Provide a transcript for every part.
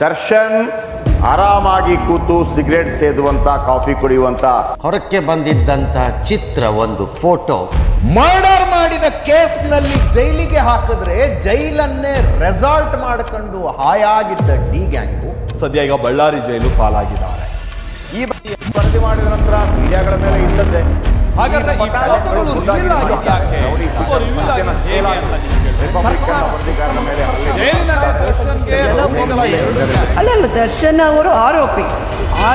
ದರ್ಶನ್ ಆರಾಮಾಗಿ ಕೂತು cigarette ಸೇದುವಂತ coffee ಕುಡಿಯುವಂತ. ಹೊರಕ್ಕೆ ಬಂದಿದ್ದಂತ ಚಿತ್ರ ಒಂದು ಫೋಟೋ. ಮರ್ಡರ್ ಮಾಡಿದ ಕೇಸ್ನಲ್ಲಿ ಜೈಲಿಗೆ ಹಾಕಿದ್ರೆ ಜೈಲನ್ನೇ ರೆಸಾರ್ಟ್ ಮಾಡ್ಕೊಂಡು ಹಾಯಾಗಿದ್ದ ಡಿ ಗ್ಯಾಂಗ್. ಸದ್ಯ ಈಗ ಬಳ್ಳಾರಿ ಜೈಲು ಪಾಲಾಗಿದ್ದಾರೆ. ಈ ಬಗ್ಗೆ ವರದಿ ಮಾಡಿದ ನಂತರ ಮೀಡಿಯಾಗಳ ಮೇಲೆ ಇದ್ದದ್ದೇ. ಹಾಗಾದ್ರೆ ಈ ಫೋಟೋಗಳು reveal ಆಗಿದ್ದು ಯಾಕೆ? reveal ಆಗಿದ್ದು ಅಂತ ನಿಮ್ಗೆ ರಿಪಬ್ಲಿಕನ್ ವರದಿಗಾರರ ಮೇಲೆ ಹಲ್ಲೆ ಜೈಲಿನಲ್ಲಿ ಅಲ್ಲ ಅಲ್ಲಲ್ಲ ದರ್ಶನ್ ಅವರು ಆರೋಪಿ.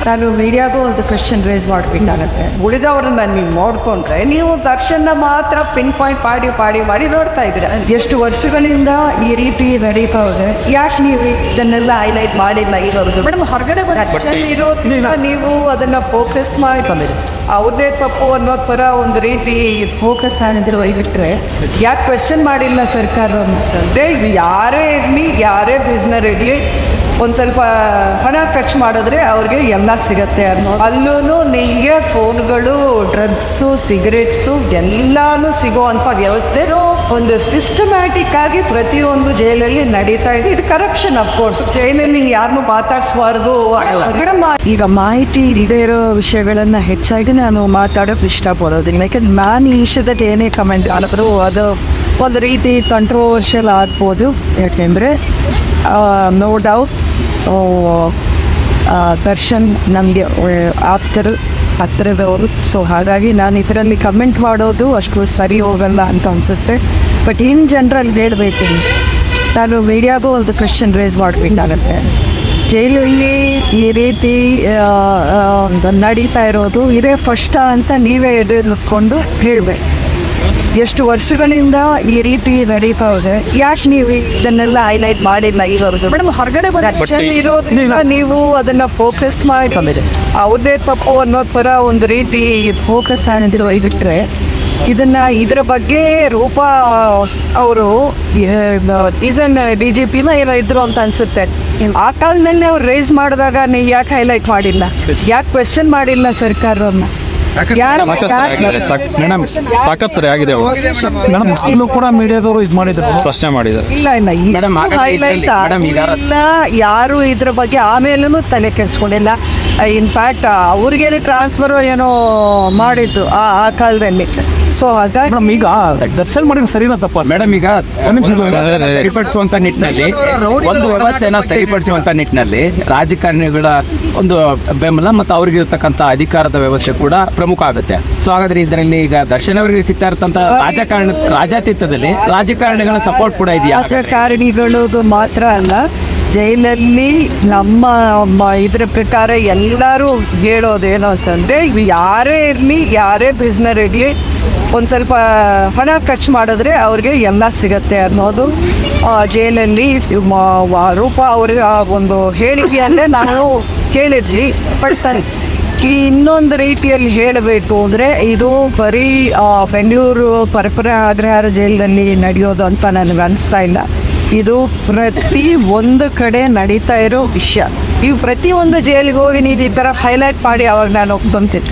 ನಾನು ಮೀಡಿಯಾಗೂ ಒಂದು ಕ್ವೆಶನ್ ರೇಸ್ ಮಾಡಬೇಕಾಗತ್ತೆ ಉಳಿದವರನ್ನ ನೀವು ನೋಡ್ಕೊಂಡ್ರೆ ನೀವು ದರ್ಶನ ಮಾತ್ರ ಪಿನ್ ಪಾಯಿಂಟ್ ಪಾಡಿ ಪಾಡಿ ಮಾಡಿ ನೋಡ್ತಾ ಇದ್ದೀರ? ಎಷ್ಟು ವರ್ಷಗಳಿಂದ ಈ ರೀತಿ ನಡೀತಾ ಇದೆ? ಯಾಕೆ ನೀವು ಇದನ್ನೆಲ್ಲ ಹೈಲೈಟ್ ಮಾಡಿಲ್ಲ ಇರೋದು? ಮೇಡಮ್ ಹೊರಗಡೆ ಇರೋದ್ರಿಂದ ನೀವು ಅದನ್ನ ಫೋಕಸ್ ಮಾಡಿ ಅವ್ರದೇ ತಪ್ಪು ಅನ್ನೋ ಥರ ಒಂದು ರೀತಿ ಫೋಕಸ್ ಆಗಿದ್ರು ಒಯ್ಬಿಟ್ರೆ ಯಾಕೆ ಕ್ವೆಶನ್ ಮಾಡಿಲ್ಲ ಸರ್ಕಾರ ಅಂತಂದರೆ ಯಾರೇ ಇರಲಿ ಯಾರೇ ಇರಲಿ. ಒಂದು ಸ್ವಲ್ಪ ಹಣ ಖರ್ಚು ಮಾಡಿದ್ರೆ ಅವ್ರಿಗೆ ಎಲ್ಲ ಸಿಗತ್ತೆ. ಅನ್ನೋ ಅಲ್ಲೂ ನಿಮಗೆ ಫೋನ್ಗಳು ಡ್ರಗ್ಸು ಸಿಗರೇಟ್ಸು ಎಲ್ಲಾನು ಸಿಗೋವಂಥ ವ್ಯವಸ್ಥೆ. ಒಂದು ಸಿಸ್ಟಮ್ಯಾಟಿಕ್ ಆಗಿ ಪ್ರತಿಯೊಂದು ಜೈಲಲ್ಲಿ ನಡೀತಾ ಇದೆ. ಇದು ಕರಪ್ಷನ್ ಅಫ್ಕೋರ್ಸ್ ಜೈಲಲ್ಲಿ ಯಾರನ್ನೂ ಮಾತಾಡಿಸಬಾರ್ದು. ಈಗ ಮಾಹಿತಿ ಇದೇ ಇರೋ ವಿಷಯಗಳನ್ನು ಹೆಚ್ಚಾಗಿ ನಾನು ಮಾತಾಡೋಕೆ ಇಷ್ಟಪಡೋದಿಲ್ಲ. ಯಾಕೆಂದ್ರೆ ನಾನು ಈ ವಿಷಯದಲ್ಲಿ ಏನೇ ಕಮೆಂಟ್ ಮಾಡಿದ್ರು ಅದು ಒಂದು ರೀತಿ ಕಂಟ್ರೋವರ್ಷಿಯಲ್ ಆಗ್ಬೋದು. ಯಾಕೆಂದರೆ ನೋ ಡೌಟ್ ದರ್ಶನ್ ನಮಗೆ ಆಪ್ಸ್ಟರ್ ಹತ್ತಿರದವರು ಸೊ ಹಾಗಾಗಿ ನಾನು ಇದರಲ್ಲಿ ಕಮೆಂಟ್ ಮಾಡೋದು ಅಷ್ಟು ಸರಿ ಹೋಗಲ್ಲ ಅಂತ ಅನಿಸುತ್ತೆ. ಬಟ್ ಇನ್ ಜನರಲ್ ಹೇಳಬೇಕು. ನಾನು ಮೀಡಿಯಾಗೂ ಒಂದು ಕ್ವೆಶನ್ ರೇಸ್ ಮಾಡಬೇಕಾಗತ್ತೆ. ಜೈಲಲ್ಲಿ ಈ ರೀತಿ ನಡೀತಾ ಇರೋದು, ಇದೇ ಫಸ್ಟ ಅಂತ ನೀವೇ ಎದುರುಕೊಂಡು ಹೇಳಬೇಕು. ಎಷ್ಟು ವರ್ಷಗಳಿಂದ ಈ ರೀತಿ ನಡೀತಾ ಇದೆ? ಯಾಕೆ ನೀವು ಇದನ್ನೆಲ್ಲ ಹೈಲೈಟ್ ಮಾಡಿಲ್ಲ ಇರೋದು ಮೇಡಮ್ ಹೊರಗಡೆ ಇರೋದ್ರಿಂದ ನೀವು ಅದನ್ನ ಫೋಕಸ್ ಮಾಡಿ. ಅವ್ರದೇ ತಪ್ಪು ಅನ್ನೋ ಥರ ಒಂದು ರೀತಿ ಫೋಕಸ್ ಆಗಿದ್ರು ಒಯ್ಬಿಟ್ರೆ ಇದನ್ನ ಇದರ ಬಗ್ಗೆ ರೂಪ ಅವರು ಈಸನ್ ಡಿ ಜಿ ಪಿನ ಏನೋ ಇದ್ರು ಅಂತ ಅನ್ಸುತ್ತೆ. ಆ ಕಾಲದಲ್ಲಿ ಅವ್ರು ರೇಸ್ ಮಾಡಿದಾಗ ನೀವು ಯಾಕೆ ಹೈಲೈಟ್ ಮಾಡಿಲ್ಲ? ಯಾಕೆ ಕ್ವೆಶನ್ ಮಾಡಿಲ್ಲ ಸರ್ಕಾರವನ್ನ ಮೇಡಮ್ ಸಾಕಷ್ಟು ಸರಿ ಆಗಿದೆ ಮೇಡಮ್? ಇಲ್ಲೂ ಕೂಡ ಮೀಡಿಯಾದವರು ಇದು ಮಾಡಿದ್ರು ಪ್ರಶ್ನೆ ಮಾಡಿದ್ದಾರೆ ಇಲ್ಲ ಇಲ್ಲ Madam, ಈಗ- ಇಲ್ಲ ಯಾರು ಇದ್ರ ಬಗ್ಗೆ ಆಮೇಲೂ ತಲೆ ಕೆಡಿಸ್ಕೊಂಡಿಲ್ಲ. ಇನ್ಫ್ಯಾಕ್ಟ್ ಅವ್ರಿಗೇನು ಟ್ರಾನ್ಸ್ಫರ್ ಏನೋ ಮಾಡಿದ್ದು ಆ ಆ ಕಾಲದಲ್ಲಿ. ಸೊ ಹಾಗಾಗಿ ಮೇಡಮ್ ಈಗ ದರ್ಶನ್ ಮಾಡಿದ್ರೆ ಸರಿನಾ ತಪ್ಪ ಮೇಡಮ್ ಈಗ ಸರಿಪಡಿಸುವಂತ ನಿಟ್ಟಿನಲ್ಲಿ ಒಂದು ವ್ಯವಸ್ಥೆನ ಸರಿಪಡಿಸುವಂತ ನಿಟ್ಟಿನಲ್ಲಿ ರಾಜಕಾರಣಿಗಳ ಒಂದು ಬೆಂಬಲ ಮತ್ತು ಅವ್ರಿಗೆ ಇರತಕ್ಕಂಥ ಅಧಿಕಾರದ ವ್ಯವಸ್ಥೆ ಕೂಡ ಪ್ರಮುಖ ಆಗುತ್ತೆ. ಸೊ ಹಾಗಾದ್ರೆ ಇದರಲ್ಲಿ ಈಗ ದರ್ಶನ್ ಅವರಿಗೆ ಸಿಗ್ತಾ ಇರತಕ್ಕಂತ ರಾಜಕಾರಣ ರಾಜಾತೀತದಲ್ಲಿ ರಾಜಕಾರಣಿಗಳ ಸಪೋರ್ಟ್ ಕೂಡ ಇದೆಯಾ? ರಾಜಕಾರಣಿಗಳು ಮಾತ್ರ ಅಲ್ಲ ಜೈಲಲ್ಲಿ ನಮ್ಮ ಮ- ಇದ್ರ ಪ್ರಕಾರ ಎಲ್ಲರೂ ಹೇಳೋದೇನು ಅಂತಂದರೆ ಯಾರೇ ಇರಲಿ ಯಾರೇ ಬಿಸ್ನರ್ ಇರಲಿ ಒಂದು ಸ್ವಲ್ಪ ಹಣ ಖರ್ಚು ಮಾಡಿದ್ರೆ ಅವ್ರಿಗೆ ಎಲ್ಲ ಸಿಗತ್ತೆ ಅನ್ನೋದು ಜೈಲಲ್ಲಿ ರೂಪ ಅವ್ರಿಗೆ ಆ, ಒಂದು ಹೇಳಿಕೆಯಲ್ಲೇ ನಾನು ಕೇಳಿದ್ವಿ. ಪಡ್ತಾರೆ ಈ ಇನ್ನೊಂದು ರೀತಿಯಲ್ಲಿ ಹೇಳಬೇಕು ಅಂದರೆ ಇದು ಬರೀ ಬೆಂಗಳೂರು ಪರಪರ ಅಗ್ರಹಾರ ಜೈಲಿನಲ್ಲಿ ನಡೆಯೋದು ಅಂತ ನನಗೆ ಅನಿಸ್ತಾ ಇಲ್ಲ. ಇದು ಪ್ರತಿ ಒಂದು ಕಡೆ ನಡೀತಾ ಇರೋ ವಿಷಯ. ನೀವು ಪ್ರತಿಯೊಂದು ಜೈಲಿಗೆ ಹೋಗಿ ನೀವು ಈ ಥರ ಹೈಲೈಟ್ ಮಾಡಿ, ಅವಾಗ ನಾನು ಒಪ್ಕೊಂತೀನಿ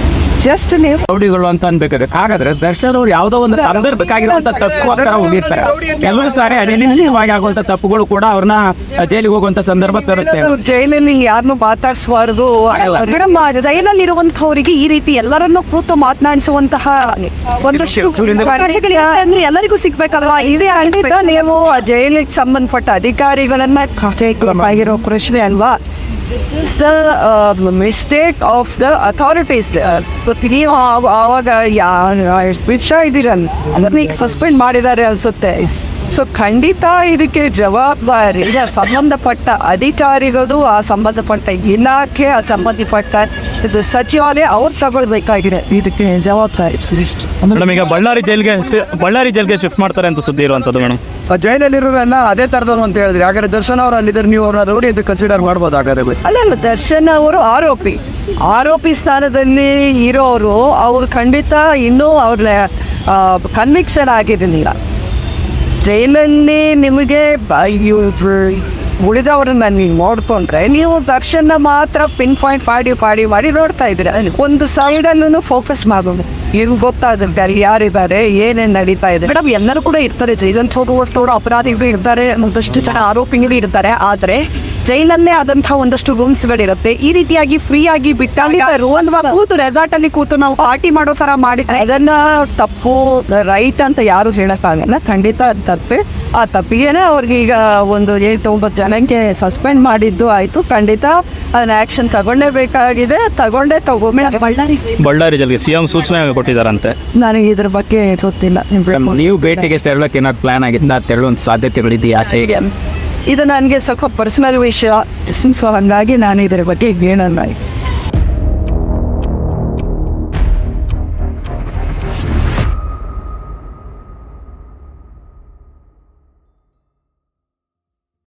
ಜಸ್ಟ್ ನೀವು ರೌಡಿಗಳು ಅಂತ ಅನ್ಬೇಕಾದ್ರೆ ಹಾಗಾದ್ರೆ ದರ್ಶನ್ ಅವ್ರು ಯಾವ್ದೋ ಒಂದು ಸಂದರ್ಭಕ್ಕಾಗಿರುವಂತ ಅಂತ ಹೋಗಿರ್ತಾರೆ. ಕೆಲವು ಸಾರಿ ಅನಿರ್ಣಯವಾಗಿ ಆಗುವಂತ ತಪ್ಪುಗಳು ಕೂಡ ಅವ್ರನ್ನ ಜೈಲಿಗೆ ಹೋಗುವಂತ ಸಂದರ್ಭ ತರುತ್ತೆ. ಜೈಲಲ್ಲಿ ಯಾರನ್ನು ಮಾತಾಡಿಸಬಾರ್ದು. ಮೇಡಮ್ ಜೈಲಲ್ಲಿ ಇರುವಂತವರಿಗೆ ಈ ರೀತಿ ಎಲ್ಲರನ್ನೂ ಕೂತು ಮಾತನಾಡಿಸುವಂತಹ ಒಂದಷ್ಟು ಅಂದ್ರೆ ಎಲ್ಲರಿಗೂ ಸಿಗ್ಬೇಕಲ್ವಾ? ಇದೇ ನೀವು ಆ ಜೈಲಿಗೆ ಸಂಬಂಧಪಟ್ಟ ಅಧಿಕಾರಿಗಳನ್ನ ಆಗಿರೋ ಪ್ರಶ್ನೆ ಅಲ್ವಾ? This is the mistake of the authorities ನೀವು ಆವ- ಆವಾಗ ವಿಷ ಇದ್ದೀರಲ್ಲ. ಅದನ್ನ ಈಗ ಸಸ್ಪೆಂಡ್ ಮಾಡಿದ್ದಾರೆ ಅನ್ಸುತ್ತೆ. ಸೊ ಖಂಡಿತ ಇದಕ್ಕೆ ಜವಾಬ್ದಾರಿ. ಸಂಬಂಧಪಟ್ಟ ಅಧಿಕಾರಿಗಳು, ಆ ಸಂಬಂಧಪಟ್ಟ ಇಲಾಖೆ, ಆ ಸಂಬಂಧಪಟ್ಟ ಇದು ಸಚಿವಾಲಯ ಅವ್ರು ತಗೊಳ್ಬೇಕಾಗಿದೆ. ಇದಕ್ಕೆ ಜವಾಬ್ದಾರಿ ಮೇಡಮ್ ಈಗ ಬಳ್ಳಾರಿ ಜೈಲ್ಗೆ ಸಿ- ಬಳ್ಳಾರಿ ಜೈಲ್ಗೆ ಶಿಫ್ಟ್ ಮಾಡ್ತಾರೆ ಅಂತ ಸುದ್ದಿ ಇರುವಂಥದ್ದು ಮೇಡಮ್. ಜೈಲಲ್ಲಿರೋರೆಲ್ಲ ಅದೇ ಥರದವ್ರು ಅಂತ ಹೇಳಿದ್ರಿ ಹಾಗಾದ್ರೆ ದರ್ಶನ್ ಅವರು ಅಲ್ಲಿದ್ದಾರೆ ನೀವು ಅವ್ರನ್ನ ನೋಡಿ ಅಂತ ಕನ್ಸಿಡರ್ ಮಾಡ್ಬೋದು ಹಾಗಾದ್ರೆ. ಅಲ್ಲ ದರ್ಶನ್ ಅವರು ಆರೋಪಿ. ಆರೋಪಿ ಸ್ಥಾನದಲ್ಲಿ ಇರೋರು ಅವರು ಖಂಡಿತ ಇನ್ನೂ ಅವ್ರ ಕನ್ವಿಕ್ಷನ್ ಆಗಿರಲಿಲ್ಲ. ಜೈಲಲ್ಲಿ ನಿಮಗೆ ಉಳಿದವರನ್ನ ನೀವು ನೋಡ್ಕೊಂಡ್ರೆ ನೀವು ದರ್ಶನ ಮಾತ್ರ ಪಿನ್ ಪಾಯಿಂಟ್ ಮಾಡಿ ಮಾಡಿ ಮಾಡಿ ನೋಡ್ತಾ ಇದ್ದೀರ? ಒಂದು ಸೈಡಲ್ಲೂ ಫೋಕಸ್ ಮಾಡೋದು ಏನು ಗೊತ್ತಾಗುತ್ತೆ ಯಾರಿದ್ದಾರೆ ಏನೇನು ನಡೀತಾ ಇದೆ. ಮೇಡಮ್ ಎಲ್ಲರೂ ಕೂಡ ಇರ್ತಾರೆ. ಜೈಲಂತ ಹೋಗುವಷ್ಟು ಅಪರಾಧಿಗಳು ಇರ್ತಾರೆ. ಒಂದಷ್ಟು ಜನ ಆರೋಪಿಗಳು ಇರ್ತಾರೆ. ಆದರೆ ಜೈಲಲ್ಲೇ ಆದಂತಹ ಒಂದಷ್ಟು ರೂಮ್ಸ್ಗಳಿರುತ್ತೆ ಈ ರೀತಿಯಾಗಿ ಫ್ರೀ ಆಗಿ ಬಿಟ್ಟಾಗ ಕೂತು ರೆಸಾರ್ಟ್ ಅಲ್ಲಿ ಕೂತು ನಾವು ಪಾರ್ಟಿ ಮಾಡೋ ತರ ಮಾಡಿ ಅದನ್ನ ತಪ್ಪು ರೈಟ್ ಅಂತ ಯಾರು ಹೇಳಕ್ಕಾಗಲ್ಲ. ಖಂಡಿತ ತಪ್ಪೆ. ಆ ತಪ್ಪಿಗೆನೆ ಅವ್ರಿಗೆ ಈಗ ಒಂದು ಏಟ್ ಒಂಬತ್ತು ಜನಕ್ಕೆ ಸಸ್ಪೆಂಡ್ ಮಾಡಿದ್ದು ಆಯ್ತು. ಖಂಡಿತ ಅದನ್ನ ಆಕ್ಷನ್ ತಗೊಂಡೇಬೇಕಾಗಿದೆ ತಗೊಂಡೇ ತಗೊಂಬೆ ಬಳ್ಳಾರಿ ಬಳ್ಳಾರಿ ಜಿಲ್ಲೆಗೆ ಸಿ ಎಂ ಸೂಚನೆ ಕೊಟ್ಟಿದ್ದಾರಂತೆ. ನನಗೆ ಇದ್ರ ಬಗ್ಗೆ ಗೊತ್ತಿಲ್ಲ. ನೀವು ಭೇಟಿಗೆ ತೆರಳಕ್ಕೆ ಏನಾದ್ರು ಪ್ಲಾನ್ ಆಗಿದ್ದ ತೆರಳುವಂಥ ಸಾಧ್ಯತೆಗಳಿದೆಯಾ? ಹೇಗೆ ಇದು ನನಗೆ ಸ್ವಲ್ಪ ಪರ್ಸನಲ್ ವಿಷಯ. ಸೊ ಹಂಗಾಗಿ ನಾನು ಇದರ ಬಗ್ಗೆ ಹೇಳಲ್ಲ